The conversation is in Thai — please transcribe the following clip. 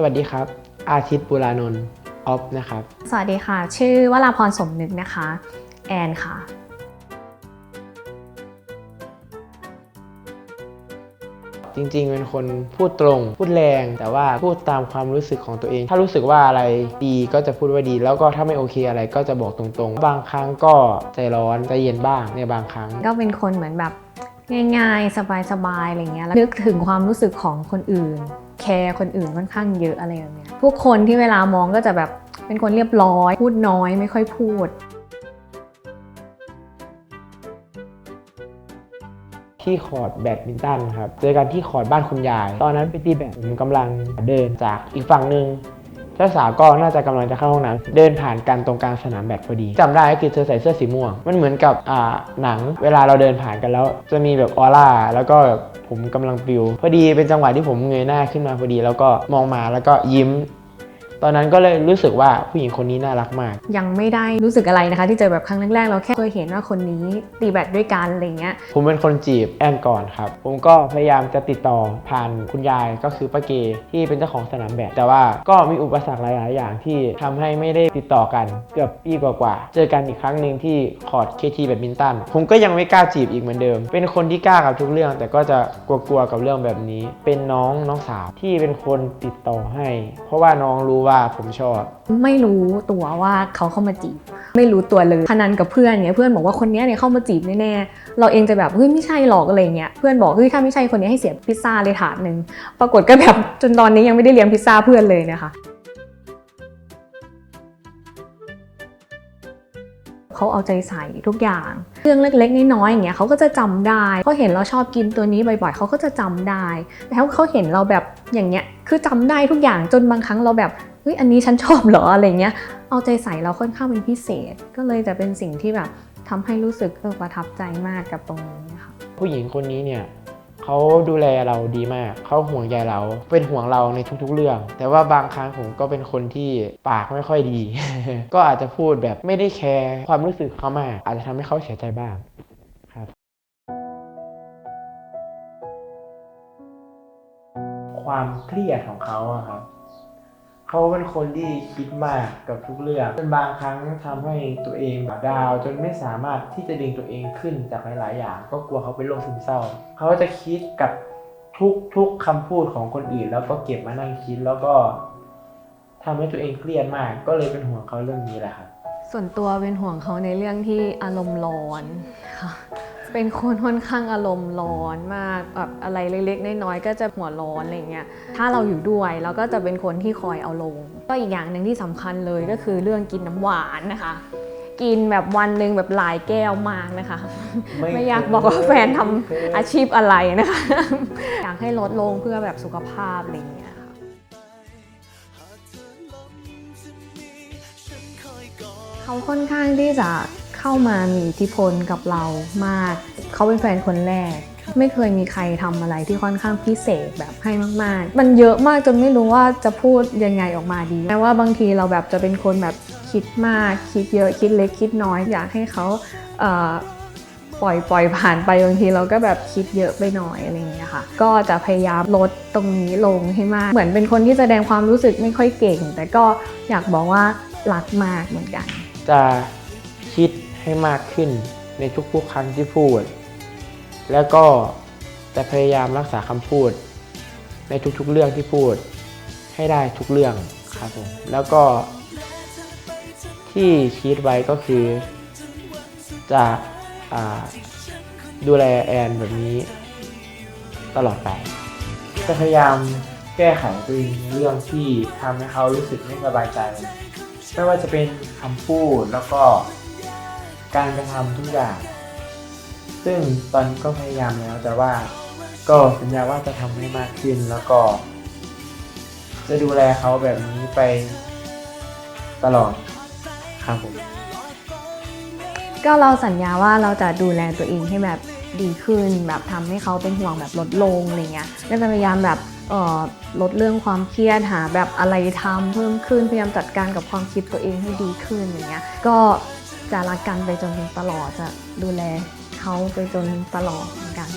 สวัสดีครับ อาทิตย์บุรานนท์ออฟนะครับ สวัสดีค่ะ ชื่อวราพรสมนึกนะคะ แอนค่ะ จริงๆ เป็นคนพูดตรง พูดแรง แต่ว่าพูดตามความรู้สึกของตัวเอง ถ้ารู้สึกว่าอะไรดีก็จะพูดว่าดี แล้วก็ถ้าไม่โอเคอะไรก็จะบอกตรงๆ บางครั้งก็ใจร้อนใจเย็นบ้างในบางครั้ง ก็เป็นคนเหมือนแบบง่ายๆ สบายๆ อะไรเงี้ยแล้วนึกถึงความรู้สึกของคนอื่น แคร์คนอื่นค่อนข้างเยอะอะไรแบบนี้พวกคนที่เวลามองก็จะแบบเป็นคนเรียบร้อย พูดน้อยไม่ค่อยพูด ที่คอร์ดแบดมินตันครับเจอกันที่คอร์ดบ้านคุณยาย ตอนนั้นไปตีแบดผมกำลังเดินจากอีกฝั่งหนึ่ง เจ้าสาวก็น่าจะกำลังจะเข้าห้องน้ำเดินผ่านกันตรงกลางสนามแบดพอดีจำได้ก็คือเธอใส่เสื้อสีม่วง มันเหมือนกับอ่าหนังเวลาเราเดินผ่านกันแล้ว จะมีแบบออร่าแล้วก็ผมกำลังปลิว พอดีเป็นจังหวะที่ผมเงยหน้าขึ้นมาพอดี แล้วก็มองมาแล้วก็ยิ้ม ตอนนั้นก็เลยรู้สึกว่าผู้หญิงคนนี้น่ารักมาก ยังไม่ได้รู้สึกอะไรนะคะ ที่เจอแบบครั้งแรกๆเราแค่เคยเห็นว่าคนนี้ตีแบดด้วยกันอะไรเงี้ยผมเป็นคนจีบแอนก่อนครับ ผมก็พยายามจะติดต่อผ่านคุณยายก็คือป้าเกที่เป็นเจ้าของสนามแบดแต่ว่าก็มีอุปสรรคหลาย ๆ อย่างที่ทำให้ไม่ได้ติดต่อกันเกือบปีกว่าๆเจอกันอีกครั้งหนึ่งที่คอร์ดเคทีแบดมินตันผมก็ยังไม่กล้าจีบอีกเหมือนเดิม เป็นคนที่กล้ากับทุกเรื่อง แต่ก็จะกลัวๆกับเรื่องแบบนี้ เป็นน้องน้องสาวที่เป็นคนติดต่อให้ เพราะว่าน้องรู้ว่าผมชอบ ไม่รู้ตัวว่าเขาเข้ามาจีบ ไม่รู้ตัวเลยพนันกับเพื่อนเนี่ยเพื่อนบอกว่าคนนี้เนี่ยเข้ามาจีบแน่ๆเราเองจะแบบเฮ้ยไม่ใช่หรอกอะไรเงี้ยเพื่อนบอกเฮ้ยถ้าไม่ใช่คนนี้ให้เสียพิซซ่าเลยถาดหนึ่งปรากฏก็แบบจนตอนนี้ยังไม่ได้เลี้ยงพิซซ่าเพื่อนเลยนะคะเขาเอาใจใส่ทุกอย่าง เรื่องเล็กๆน้อยๆอย่างเงี้ยเขาก็จะจำได้เขาเห็นเราชอบกินตัวนี้บ่อยๆเขาก็จะจำได้ แล้วเขาเห็นเราแบบอย่างเงี้ยคือจำได้ทุกอย่างจนบางครั้งเราแบบ ฮ้ยอันนี้ฉันชอบเหรออะไรเงี้ยเอาใจใส่เราค่อนข้างเป็นพิเศษ ก็เลยจะเป็นสิ่งที่แบบทำให้รู้สึกเออประทับใจมากกับตรงนี้ค่ะผู้หญิงคนนี้เนี่ยเขาดูแลเราดีมาก เขาห่วงใยเรา เป็นห่วงเราในทุกๆเรื่อง แต่ว่าบางครั้งผมก็เป็นคนที่ปากไม่ค่อยดี ก็อาจจะพูดแบบไม่ได้แคร์ความรู้สึกเขามาก อาจจะทำให้เขาเสียใจบ้างครับ ความเครียดของเขาอะครับ เขาเป็นคนที่คิดมากกับทุกเรื่องจนบางครั้งทำให้ตัวเองแบบดาวจนไม่สามารถที่จะดึงตัวเองขึ้นจากหลาย ๆ อย่าง ก็กลัวเขาเป็นโรคซึมเศร้า เขาจะคิดกับทุกทุกคำพูดของคนอื่น แล้วก็เก็บมานั่งคิดแล้วก็ทำให้ตัวเองเครียดมาก ก็เลยเป็นห่วงเขาเรื่องนี้แหละครับส่วนตัวเป็นห่วงเขาในเรื่องที่อารมณ์ร้อนค่ะ เป็นคนค่อนข้างอารมณ์ร้อนมากแบบอะไรเล็กๆน้อยๆก็จะหัวร้อนอะไรเงี้ยถ้าเราอยู่ด้วยเราก็จะเป็นคนที่คอยเอาลง ก็อีกอย่างหนึ่งที่สำคัญเลยก็คือเรื่องกินน้ำหวานนะคะ กินแบบวันหนึ่งแบบหลายแก้วมากนะคะ ไม่อยากบอกว่าแฟนทำอาชีพอะไรนะคะ อยากให้ลดลงเพื่อแบบสุขภาพอะไรอย่างเงี้ยค่ะเขาค่อนข้างที่จะ เข้ามามีอิทธิพลกับเรามาก เขาเป็นแฟนคนแรก ไม่เคยมีใครทำอะไรที่ค่อนข้างพิเศษแบบให้มาก ๆ มันเยอะมากจนไม่รู้ว่าจะพูดยังไงออกมาดีแม้ว่าบางทีเราแบบจะเป็นคนแบบคิดมาก คิดเยอะคิดเล็กคิดน้อยอยากให้เขาเปล่อยปล่อยผ่านไปบางทีเราก็แบบคิดเยอะไปหน่อยอะไรอย่างเงี้ยค่ะ ก็จะพยายามลดตรงนี้ลงให้มาก เหมือนเป็นคนที่แสดงความรู้สึกไม่ค่อยเก่ง แต่ก็อยากบอกว่ารักมากเหมือนกัน จะคิด ให้มากขึ้นในทุกๆครั้งที่พูด แล้วก็จะพยายามรักษาคำพูด ในทุกๆเรื่องที่พูด ให้ได้ทุกเรื่องครับผมแล้วก็ที่คิดไว้ก็คือ จะอดูแลแอนแบบนี้ตลอดไปจะพยายามแก้ไขตัวเองในเรื่องที่ทำให้เขารู้สึกไม่สบายใจ ไม่ว่าจะเป็นคำพูดแล้วก็ การกระทำทุกอย่าง ซึ่งตอนก็พยายามแล้วแต่ว่าก็สัญญาว่าจะทำให้มากขึ้นแล้วก็ จะดูแลเขาแบบนี้ไปตลอดครับผมก็เราสัญญาว่าเราจะดูแลตัวเองให้แบบดีขึ้น แบบทำให้เขาเป็นห่วงแบบลดลงอะไรเงี้ยก็จะพยายามแบบลดเรื่องความเครียดหาแบบอะไรทำเพิ่มขึ้นพยายามจัดการกับความคิดตัวเองให้ดีขึ้นอย่างเงี้ยก็ จะรักกันไปจนตลอดจะดูแลเขาไปจนตลอดเหมือนกัน